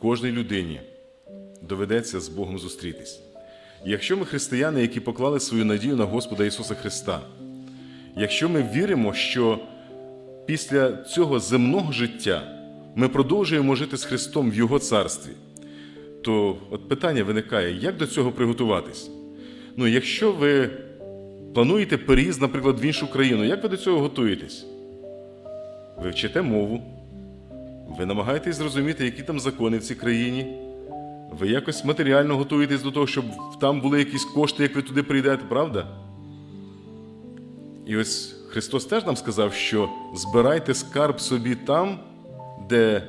Кожній людині доведеться з Богом зустрітись. І якщо ми християни, які поклали свою надію на Господа Ісуса Христа, якщо ми віримо, що після цього земного життя ми продовжуємо жити з Христом в Його царстві, то от питання виникає, як до цього приготуватись? Ну, якщо ви плануєте переїзд, наприклад, в іншу країну, як ви до цього готуєтесь? Ви вчите мову, ви намагаєтесь зрозуміти, які там закони в цій країні. Ви якось матеріально готуєтесь до того, щоб там були якісь кошти, як ви туди прийдете, правда? І ось Христос теж нам сказав, що збирайте скарб собі там, де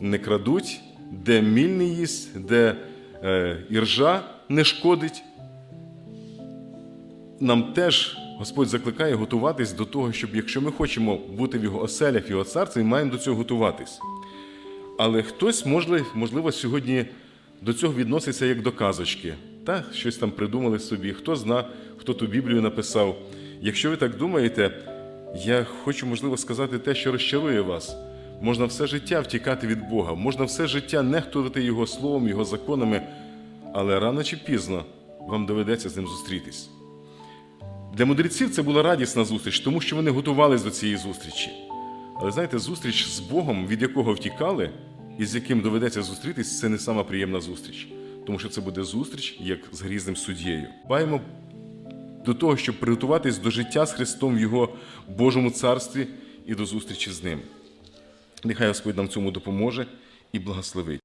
не крадуть, де міль не їсть, де е, іржа не шкодить. Нам теж Господь закликає готуватись до того, щоб якщо ми хочемо бути в його оселях, в його царстві, ми маємо до цього готуватись. Але хтось, можливо, можливо, сьогодні до цього відноситься як до казочки. Та щось там придумали собі, хто зна, хто ту Біблію написав. Якщо ви так думаєте, я хочу, можливо, сказати те, що розчарує вас. Можна все життя втікати від Бога, можна все життя нехтувати Його словом, Його законами, але рано чи пізно вам доведеться з ним зустрітись. Для мудреців це була радісна зустріч, тому що вони готувалися до цієї зустрічі. Але знаєте, зустріч з Богом, від якого втікали, і з яким доведеться зустрітись, це не сама приємна зустріч, тому що це буде зустріч як з грізним суддєю. Баємо до того, щоб приготуватись до життя з Христом в Його Божому царстві і до зустрічі з Ним. Нехай Господь нам цьому допоможе і благословить.